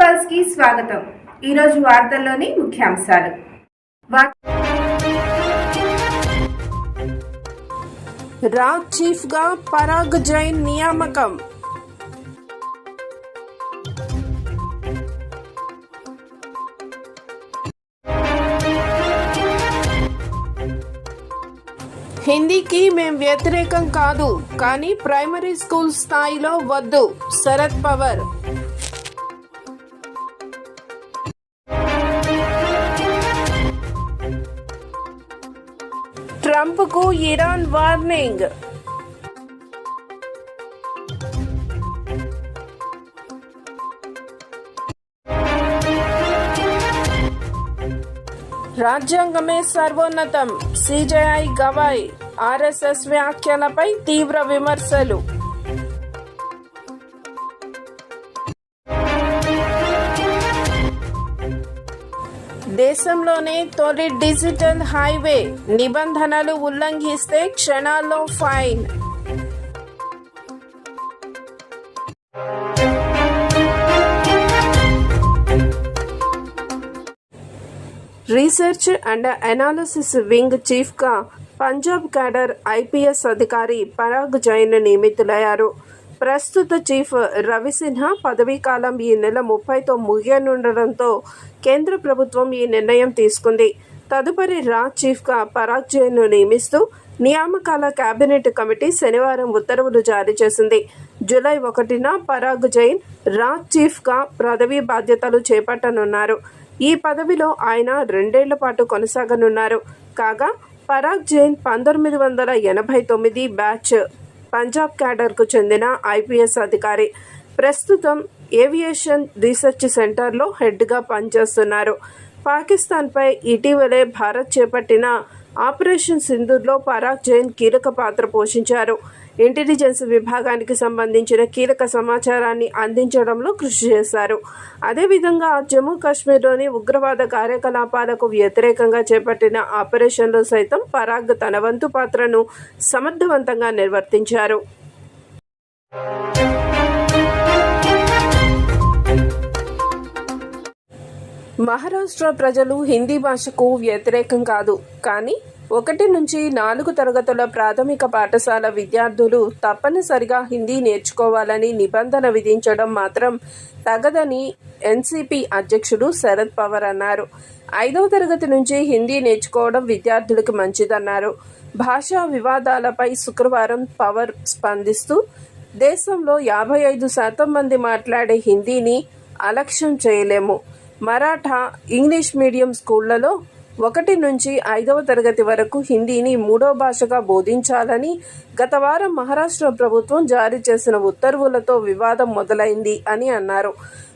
పల్స్కి స్వాగతం. ఈరోజు వార్తల్లోని ముఖ్యాంశాలు. వా- రాజ్ చీఫ్గా పరాగ్ జైన్ నియామకం. హిందీకి మేం వ్యతిరేకం కాదు కానీ ప్రైమరీ స్కూల్ స్థాయిలో వద్దు శరద్ పవర్. ట్రంప్కు ఇరాన్ వార్నింగ్. రాజ్యాంగమే సర్వోన్నతం. సిజేఐ గవాయ్ ఆర్ఎస్ఎస్ వ్యాఖ్యలపై తీవ్ర విమర్శలు. దేశంలోనే తొలి డిజిటల్ హైవే నిబంధనలు ఉల్లంఘిస్తే క్షణాల్లో fine. Research and analysis wing చీఫ్గా పంజాబ్ క్యాడర్ ఐపీఎస్ అధికారి పరాగ్ జైన్ నియమితులయ్యారు. ప్రస్తుత చీఫ్ రవిసిన్హా పదవీకాలం ఈ నెల ముప్పైతో ముగియనుండడంతో కేంద్ర ప్రభుత్వం ఈ నిర్ణయం తీసుకుంది. తదుపరి రాజ్ చీఫ్గా పరాగ్ జైన్ను నియమిస్తూ నియామకాల కేబినెట్ కమిటీ శనివారం ఉత్తర్వులు జారీ చేసింది. జూలై ఒకటిన పరాగ్ జైన్ రాజ్ చీఫ్గా పదవీ బాధ్యతలు చేపట్టనున్నారు. ఈ పదవిలో ఆయన రెండేళ్ళ పాటు కొనసాగనున్నారు. కాగా పరాగ్ జైన్ పంతొమ్మిది వందల ఎనభై తొమ్మిది బ్యాచ్ పంజాబ్ క్యాడర్కు చెందిన ఐపీఎస్ అధికారి. ప్రస్తుతం ఏవియేషన్ రీసెర్చ్ సెంటర్లో హెడ్గా పనిచేస్తున్నారు. పాకిస్తాన్పై ఇటీవలే భారత్ చేపట్టిన ఆపరేషన్ సింధూర్లో పరాగ్ జైన్ కీలక పాత్ర పోషించారు. ఇంటెలిజెన్స్ విభాగానికి సంబంధించిన కీలక సమాచారాన్ని అందించడంలో కృషి చేశారు. అదేవిధంగా జమ్మూ కాశ్మీర్లోని ఉగ్రవాద కార్యకలాపాలకు వ్యతిరేకంగా చేపట్టిన ఆపరేషన్లో సైతం పరాగ్ తన వంతు పాత్రను సమర్థవంతంగా నిర్వర్తించారు. మహారాష్ట్ర ప్రజలు హిందీ భాషకు వ్యతిరేకం కాదు. కానీ ఒకటి నుంచి నాలుగు తరగతుల ప్రాథమిక పాఠశాల విద్యార్థులు తప్పనిసరిగా హిందీ నేర్చుకోవాలని నిబంధన విధించడం మాత్రం తగదని ఎన్సీపీ అధ్యక్షుడు శరద్ పవార్ అన్నారు. ఐదవ తరగతి నుంచి హిందీ నేర్చుకోవడం విద్యార్థులకు మంచిదన్నారు. భాషా వివాదాలపై శుక్రవారం పవర్ స్పందిస్తూ దేశంలో యాభై ఐదు శాతం మంది మాట్లాడే హిందీని అలక్ష్యం చేయలేము. మరాఠా ఇంగ్లీష్ మీడియం స్కూళ్ళలో ఒకటి నుంచి ఐదవ తరగతి వరకు హిందీని మూడో భాషగా బోధించాలని గత వారం మహారాష్ట్ర ప్రభుత్వం జారీ చేసిన ఉత్తర్వులతో వివాదం మొదలైంది అని అన్నారు.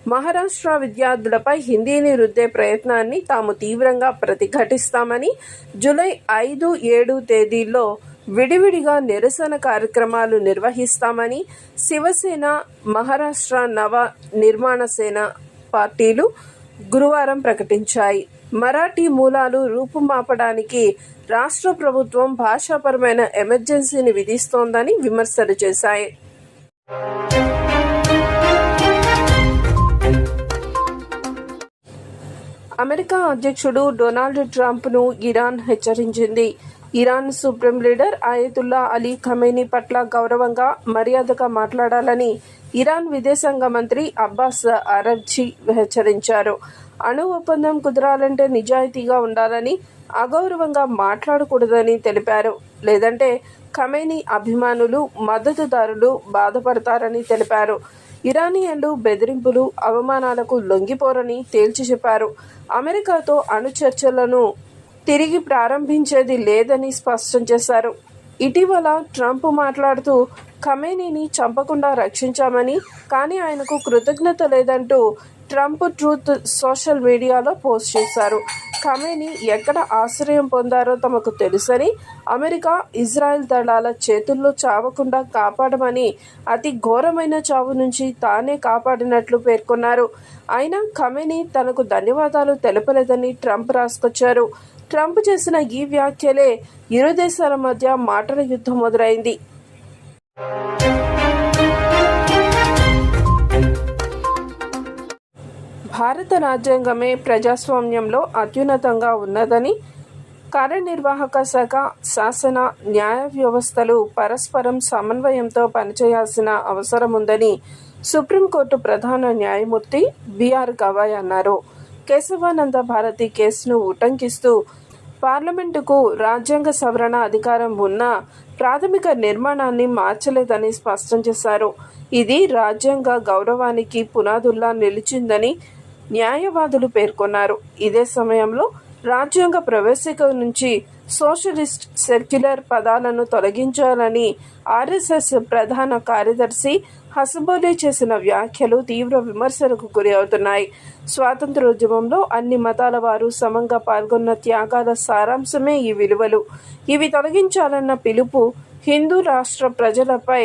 మహారాష్ట్ర విద్యార్థులపై హిందీని రుద్దే ప్రయత్నాన్ని తాము తీవ్రంగా ప్రతిఘటిస్తామని జూలై ఐదు ఏడు తేదీల్లో విడివిడిగా నిరసన కార్యక్రమాలు నిర్వహిస్తామని శివసేన మహారాష్ట్ర నవ నిర్మాణ సేన పార్టీలు గురువారం ప్రకటించాయి. మరాఠీ మూలాలు రూపుమాపడానికి రాష్ట్ర ప్రభుత్వం భాషాపరమైన ఎమర్జెన్సీని విధిస్తోందని విమర్శలు చేశాయి. అమెరికా అధ్యక్షుడు డొనాల్డ్ ట్రంప్ను ఇరాన్ హెచ్చరించింది. Iran supreme leader Ayatollah Ali Khamenei పట్ల గౌరవంగా మర్యాదగా మాట్లాడాలని ఇరాన్ విదేశాంగ మంత్రి అబ్బాస్ అరబ్జీ హెచ్చరించారు. అణు ఒప్పందం కుదరాలంటే నిజాయితీగా ఉండాలని అగౌరవంగా మాట్లాడకూడదని తెలిపారు. లేదంటే ఖమేనీ అభిమానులు మద్దతుదారులు బాధపడతారని తెలిపారు. ఇరానియన్లు బెదిరింపులు అవమానాలకు లొంగిపోరని తేల్చి చెప్పారు. అమెరికాతో అణు చర్చలను తిరిగి ప్రారంభించేది లేదని స్పష్టం చేశారు. ఇటీవల ట్రంప్ మాట్లాడుతూ ఖమేనీని చంపకుండా రక్షించామని కానీ ఆయనకు కృతజ్ఞత లేదంటూ ట్రంప్ ట్రూత్ సోషల్ మీడియాలో పోస్ట్ చేశారు. ఖమేని ఎక్కడ ఆశ్రయం పొందారో తమకు తెలుసని అమెరికా ఇజ్రాయెల్ దళాల చేతుల్లో చావకుండా కాపాడమని అతి ఘోరమైన చావు నుంచి తానే కాపాడినట్లు పేర్కొన్నారు. అయినా ఖమేని తనకు ధన్యవాదాలు తెలపలేదని ట్రంప్ రాసుకొచ్చారు. ట్రంప్ చేసిన ఈ వ్యాఖ్యలే ఇరు దేశాల మధ్య మాటల యుద్ధం మొదలైంది. భారత రాజ్యాంగమే ప్రజాస్వామ్యంలో అత్యున్నతంగా ఉన్నదని కార్యనిర్వాహక శాఖ శాసన న్యాయ వ్యవస్థలు పరస్పరం సమన్వయంతో పనిచేయాల్సిన అవసరం ఉందని సుప్రీంకోర్టు ప్రధాన న్యాయమూర్తి బిఆర్ గవాయ్ అన్నారు. కేశవానంద భారతి కేసును ఉటంకిస్తూ పార్లమెంటుకు రాజ్యాంగ సవరణ అధికారం ఉన్న ప్రాథమిక నిర్మాణాన్ని మార్చలేదని స్పష్టం చేశారు. ఇది రాజ్యాంగ గౌరవానికి పునాదుల్లా నిలిచిందని న్యాయవాదులు పేర్కొన్నారు. ఇదే సమయంలో రాజ్యాంగ ప్రవేశిక నుంచి సోషలిస్ట్ సెక్యులర్ పదాలను తొలగించాలని ఆర్ఎస్ఎస్ ప్రధాన కార్యదర్శి హసబోలే చేసిన వ్యాఖ్యలు తీవ్ర విమర్శలకు గురి అవుతున్నాయి స్వాతంత్రోద్యమంలో అన్ని మతాల వారు సమంగా పాల్గొన్న త్యాగాల సారాంశమే ఈ విలువలు. ఇవి తొలగించాలన్న పిలుపు హిందూ రాష్ట్ర ప్రజలపై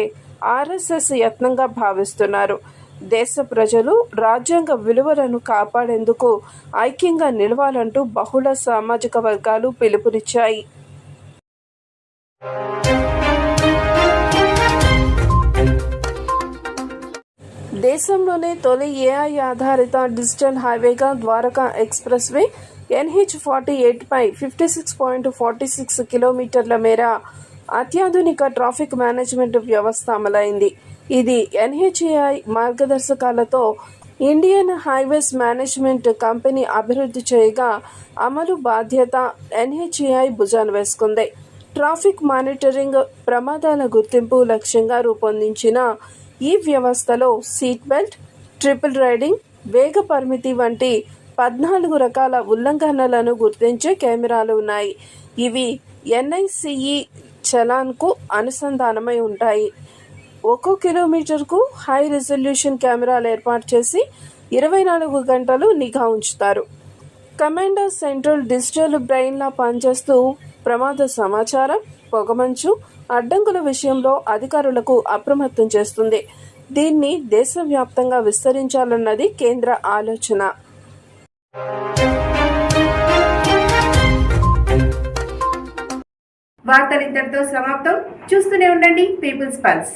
ఆర్ఎస్ఎస్ యత్నంగా భావిస్తున్నారు. దేశ ప్రజలు రాజ్యాంగ విలువలను కాపాడేందుకు ఐక్యంగా నిలవాలంటూ బహుళ సామాజిక వర్గాలు పిలుపునిచ్చాయి. దేశంలోనే తొలి ఏఐ ఆధారిత digital హైవేగా Dwarka expressway NH forty eight పై fifty six point forty six కిలోమీటర్ల మేర అత్యాధునిక ట్రాఫిక్ మేనేజ్మెంట్ వ్యవస్థ అమలైంది. ఇది ఎన్హెచ్ఏఐ మార్గదర్శకాలతో ఇండియన్ హైవేస్ మేనేజ్మెంట్ కంపెనీ అభివృద్ధి చేయగా అమలు బాధ్యత ఎన్హెచ్ఏఐ భుజాన వేసుకుంది. ట్రాఫిక్ మానిటరింగ్ ప్రమాదాల గుర్తింపు లక్ష్యంగా రూపొందించిన ఈ వ్యవస్థలో సీట్ బెల్ట్ ట్రిపుల్ రైడింగ్ వేగ పరిమితి వంటి పద్నాలుగు రకాల ఉల్లంఘనలను గుర్తించే కెమెరాలు ఉన్నాయి. ఇవి ఎన్ఐసిఈ చలాన్కు అనుసంధానమై ఉంటాయి. ఒక్కో కిలోమీటర్కు హై రిజల్యూషన్ కెమెరాలు ఏర్పాటు చేసి ఇరవై నాలుగు గంటలు నిఘా ఉంచుతారు. కమాండర్ సెంట్రల్ డిజిటల్ బ్రెయిన్లా పనిచేస్తూ ప్రమాద సమాచారం పొగమంచు అడ్డంకుల విషయంలో అధికారులకు అప్రమత్తం చేస్తుంది. దీన్ని దేశవ్యాప్తంగా విస్తరించాలన్నది కేంద్ర ఆలోచన. వార్తలు ఇంతటితో సమాప్తం. చూస్తూనే ఉండండి పీపుల్స్ పల్స్.